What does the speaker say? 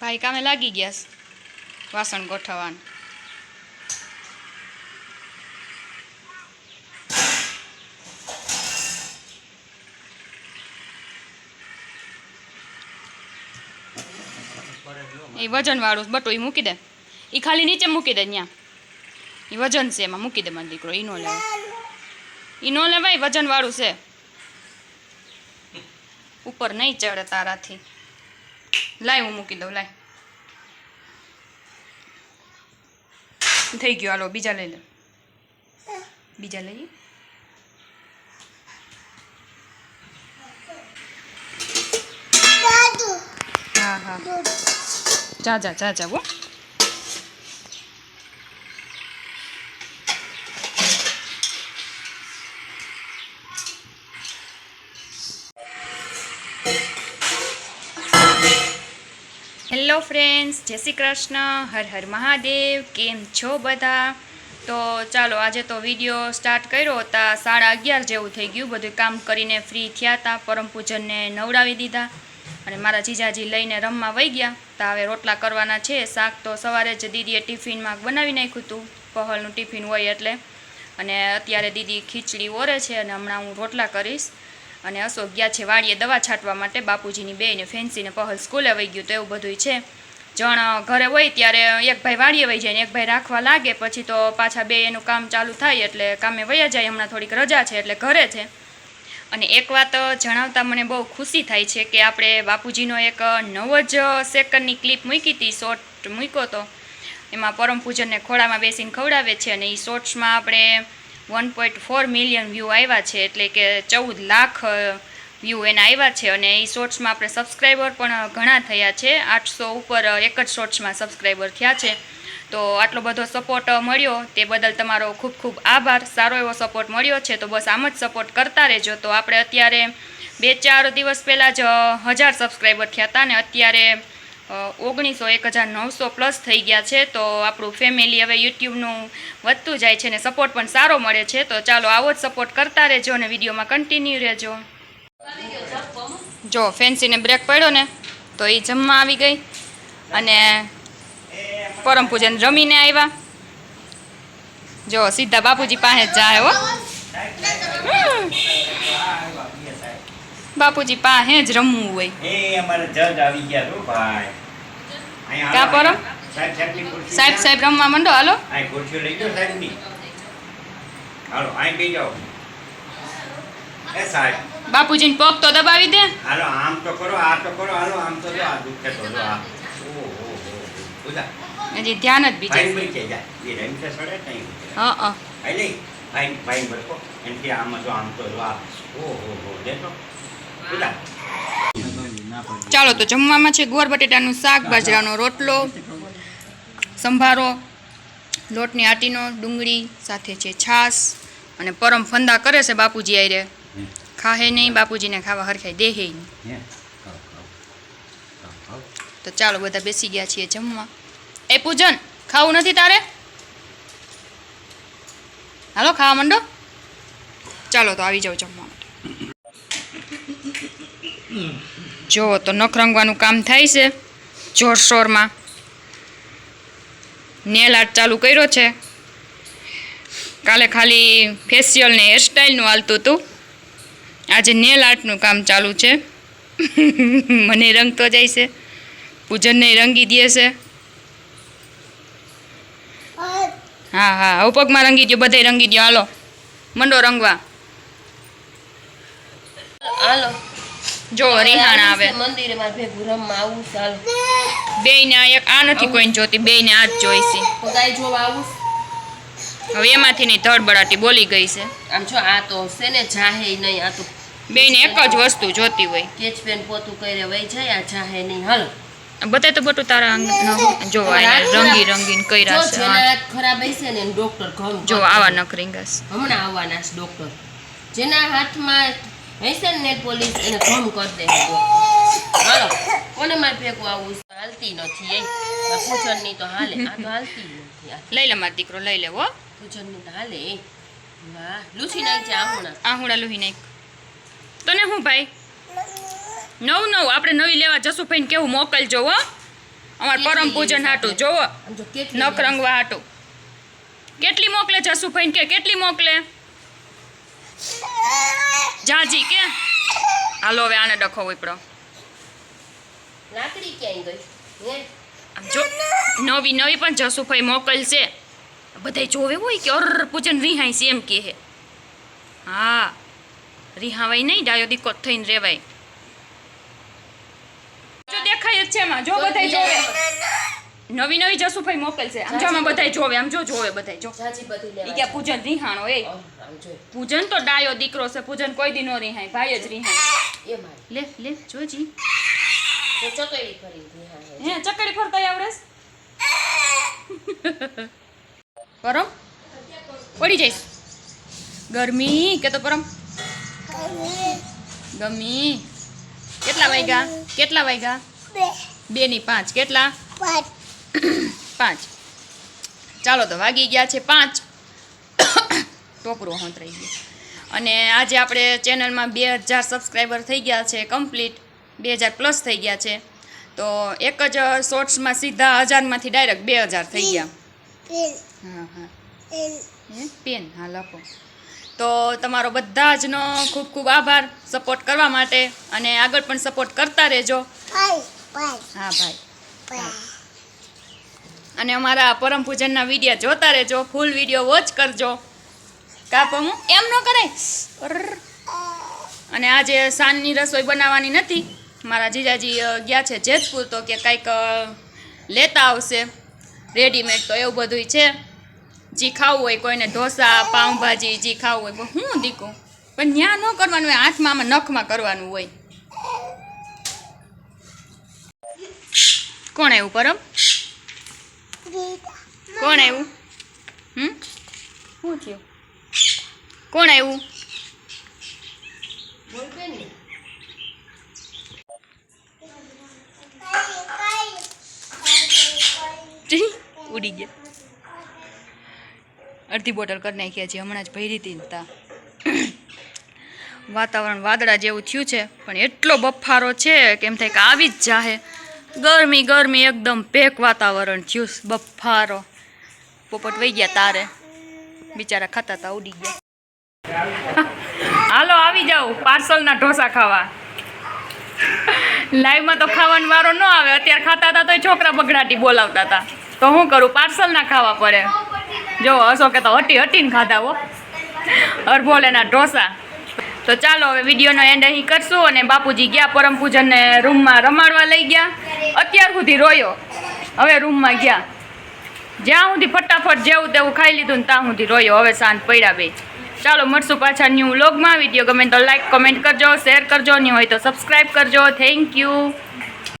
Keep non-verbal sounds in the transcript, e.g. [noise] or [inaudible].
ભાઈ, કામે લાગી ગયા. વાસણ ગોઠવવાનું. એ વજન વાળું બટું એ મૂકી દે. એ ખાલી નીચે મૂકી દે ત્યાં એ વજન છે એમાં, મૂકી દે મારો દીકરો એ નો લેવાય. એ નો લેવાય વજન વાળું છે. ઉપર નહીં ચડે તારાથી. લાય હું મૂકી દઉં લાય થઈ ગયું હાલો બીજા લઈ લે બીજા લઈએ હા હા જા જા જા જા હેલો ફ્રેન્ડ્સ, જય શ્રી કૃષ્ણ, હર હર મહાદેવ, કેમ છો બધા? તો ચાલો, આજે તો વીડિયો સ્ટાર્ટ કર્યો હતા, સાડા અગિયાર જેવું થઈ ગયું, બધું કામ કરીને ફ્રી થયા હતા, પરમ પૂજનને નવડાવી દીધા અને મારા જીજાજી લઈને રમવા વહી ગયા. તો હવે રોટલા કરવાના છે, શાક તો સવારે જ દીદીએ ટિફિનમાં બનાવી નાખ્યું હતું, પહલનું ટિફિન હોય એટલે. અને અત્યારે દીદી ખીચડી ઓરે છે અને હમણાં હું રોટલા કરીશ. અને અશોક ગયા છે વાડીએ દવા છાંટવા માટે બાપુજીની બેને ફેન્સીને પહલ સ્કૂલે વહી ગયું, તો એવું બધું છે. જણ ઘરે હોય ત્યારે એક ભાઈ વાડીએ વહી જાય ને એક ભાઈ રાખવા લાગે, પછી તો પાછા બે એનું કામ ચાલુ થાય એટલે કામે વયા જાય, હમણાં થોડીક રજા છે એટલે ઘરે છે. અને એક વાત જણાવતા મને બહુ ખુશી થાય છે કે આપણે બાપુજીનો એક નવો જ સેકન્ડની ક્લિપ મૂકી હતી શોર્ટ મૂક્યો તો. એમાં પરમ પૂજનને ખોળામાં બેસીને ખવડાવે છે અને એ શોર્ટ્સમાં આપણે one point four million view આવ્યા છે, એટલે કે ચૌદ લાખ વ્યૂ એના આવ્યા છે અને એ શોર્ટ્સમાં આપણે સબસ્ક્રાઈબર પણ ઘણા થયા છે. આઠસો ઉપર એક જ શોર્ટ્સમાં સબસ્ક્રાઈબર થયા છે. તો આટલો બધો સપોર્ટ મળ્યો. તે બદલ તમારો ખૂબ ખૂબ આભાર. સારો એવો સપોર્ટ મળ્યો છે, તો બસ આમ જ સપોર્ટ કરતા રહેજો. તો આપણે અત્યારે બે ચાર દિવસ પહેલાં જ હજાર સબસ્ક્રાઈબર થયા હતા ને અત્યારે ઓગણીસો એક હજાર નવસો પ્લસ થઈ ગયા છે, તો આપણું ફેમિલી હવે યુટ્યુબનું વધતું જાય છે ને સપોર્ટ પણ સારો મળે છે, તો ચાલો આવો જ સપોર્ટ કરતા રહેજો અને વિડીયોમાં કન્ટિન્યુ રહેજો જો, ફેન્સીને બ્રેક પડ્યો ને, તો એ જમવા આવી ગઈ અને પરમ પૂજન રમીને આવ્યા જો, સીધા બાપુજી પાસે જ જાય હો. બાપુજી પાસે જ રમવું હોય એ અમારે જજ આવી ગયા તો ભાઈ ક્યાં પર સાહેબ સાહેબ રમવા માંડો હાલો આ ખુરશીઓ લઈ જાઓ સાહેબની હાલો અહીં બે જાઓ એ સાહેબ બાપુજીને પગ તો દબાવી દે હાલો આમ તો કરો આ તો કરો હાલો આમ તો જો આ દુખે તો જો આ હજી ધ્યાન જ બીજે જા. એ રમતે સડે તઈ હા હા ભાઈ ભાઈ ભાઈ બરકો કે આમ જો આમ તો જો આ ઓહો હો દેખો ચાલો, તો જમવામાં છે ગોર બટેટાનું શાક, બાજરાનો રોટલો, સંભારો, લોટની આટીનો, ડુંગળી, સાથે છે છાશ અને પરમ ફંદા કરે છે બાપુજી આરે ખાહે નહીં, બાપુજીને ખાવા હરખાઈ દેહે નહીં. તો ચાલો, બધા બેસી ગયા છીએ જમવા. એ પૂજન, ખાવું નથી તારે? હાલો, ખાવા માંડો? ચાલો, તો આવી જાઓ જમવા માટે. જુઓ તો નખ રંગવાનું કામ થાય છે જોરશોરમાં. નેલ આર્ટ ચાલુ કર્યો છે. કાલે ખાલી ફેશિયલ ને હેરસ્ટાઈલનું હાલતું હતું. આજે નેલ આર્ટનું કામ ચાલુ છે. [laughs] મને રંગતો જાય છે. પૂજનને રંગી દે છે. હા હા હવે પગમાં રંગી દો બધે રંગી દો હાલો, મંડો રંગવા. હાલો. જો રિહાણ આવે. મંદિરે મારે ભેગું રમવા આવું છે હાલો. બેયને આ એક આ નથી કોઈને જોતી બેયને આ જ જોઈશે. ગાય જોવા આવું હવે એમાંથી નહીં ધડબડાટી બોલી ગઈ છે. આમ જો આ તો છે ને જાહે નહીં આ તો બેયને એક જ વસ્તુ જોતી હોય. કેચ પેન પોતું કરે વહી જાય આ જાહે નહીં હાલો. બતાય તો બટુ તારા જો રંગી રંગીન કર્યા છે હાથ ખરાબ હશે ને ડોક્ટર ઘણું જો આવા નખ રીંગસ હમણાં આવવાના છે ડોક્ટર જેના હાથમાં હશે ને નેટ પોલીસ એને ઘણું કરી દે. હાલો કોને મારે ભેગું આવું? હાલતી નથી એ. પૂછનની તો હાલે. આ તો હાલતી નથી. લઈ લે મારો દીકરો લઈ લેવો હો. પૂછનની તો હાલે વાહ લૂછી નાખી છે આહુણા આહુડા લોહી નાખ. તને હું ભાઈ? નવ નવ આપણે નવી લેવા જસુભાઈને કેવું મોકલજો હો. અમાર પરમ પૂજન હાટું જોવો. નખ રંગવા હાટું. કેટલી મોકલે જસુભાઈ કે કેટલી મોકલે? જાજી કે? હાલો હવે આને ડખો ઉપડો. લાકડી ક્યાંય ગઈ? જો નવી નવી પણ જસુભાઈ મોકલશે. બધાય જોવે હોય કે અર પૂજન રિહાય છે એમ કે હા રિહાવાય નહીં ડાયો દીકો થઈને રેવાય. જો દેખાય જ છે એમાં. જો બધાય જોવે. નવી નવી જસુભાઈ મોકલશે. આમ જો આમાં બધાય જોવે આમ જો જોવે બધાય જો. ઈ કે પૂજન રિહાણો એ. પૂજન તો ડાયો દીકરો છે પૂજન કોઈ દી નો રીહાય ભાઈ જ રીહાય. લે લે જોજી. ચકડી ફરી હે ચકડી ફરતા આવડે? પરમ? પડી જઈશ. ગરમી કે તો પરમ? ગમી કેટલા વાગ્યા કેટલા વાગ્યા બે ની પાંચ કેટલા? પાંચ. ચાલો તો વાગી ગયા છે પાંચ. ટોપરું હંતરાઈ ગયું. અને આજે આપણે ચેનલમાં બે હજાર સબસ્ક્રાઈબર થઈ ગયા છે કમ્પ્લીટ. બે હજાર પ્લસ થઈ ગયા છે. તો એક જ શોર્ટ્સમાં સીધા હજારમાંથી ડાયરેક્ટ બે હજાર થઈ ગયા. હા હા. હે? પેન? હા લખો. તો તમારો બધા જનો ખૂબ ખૂબ આભાર સપોર્ટ કરવા માટે. અને આગળ પણ સપોર્ટ કરતા રહેજો. હા ભાઈ અને અમારા પરમ પૂજનના વીડિયો જોતા રહેજો ફૂલ વીડિયો વોચ કરજો. કાપમ એમ ન કરાય? અને આજે સાંજની રસોઈ બનાવવાની નથી, મારા જીજાજી ગયા છે જેતપુર, તો કે કંઈક લેતા આવશે રેડીમેડ તો એવું બધું છે. જી ખાવું હોય કોઈને ઢોસા, પાઉંભાજી, જે ખાવું હોય હું દીકું? પણ ત્યાં ન કરવાનું હોય, હાથમાં આમાં નખમાં કરવાનું હોય. કોણ એવું પરમ? કોણ આવ્યું? હમ? શું થયું? કોણ આવ્યું? ઉડી ગયા. અડધી બોટલ કરી નાખ્યા છે હમણાં જ ભરી હતી તા. વાતાવરણ વાદળા જેવું થયું છે પણ એટલો બફારો છે કે એમ થાય કે આવી જ જાહે. ગરમી ગરમી, એકદમ પેક વાતાવરણ જ્યુસ, બફારો. પોપટ વહી ગયા તારે. બિચારા ખાતા તા ઉડી ગયા. હાલો, આવી જાઓ. પાર્સલના ઢોસા ખાવા. લાઈવમાં તો ખાવાનો વારો ન આવે. અત્યારે ખાતા હતા તો છોકરા બગડાટી બોલાવતા હતા તો હું કરું? પાર્સલ ના ખાવા પડે. જો હશો કે તો હટી હટીને ખાધા હો. હરભોલેના ઢોસા. તો ચાલો હવે વિડીયોનો એન્ડ અહીં કરશું અને બાપુજી ગયા પરમ પૂજનને રૂમમાં રમાડવા લઈ ગયા. અત્યાર સુધી રોયો. હવે રૂમમાં ગયા. જ્યાં સુધી ફટાફટ જેવું તેવું ખાઈ લીધું ને ત્યાં સુધી રોયો. હવે શાંત પડ્યા બે. ચાલો મળશું પાછા ન્યૂ વ્લોગમાં વીડિયો ગમે તો લાઈક કમેન્ટ કરજો શેર કરજો. ન્યૂ હોય તો સબસ્ક્રાઈબ કરજો. Thank you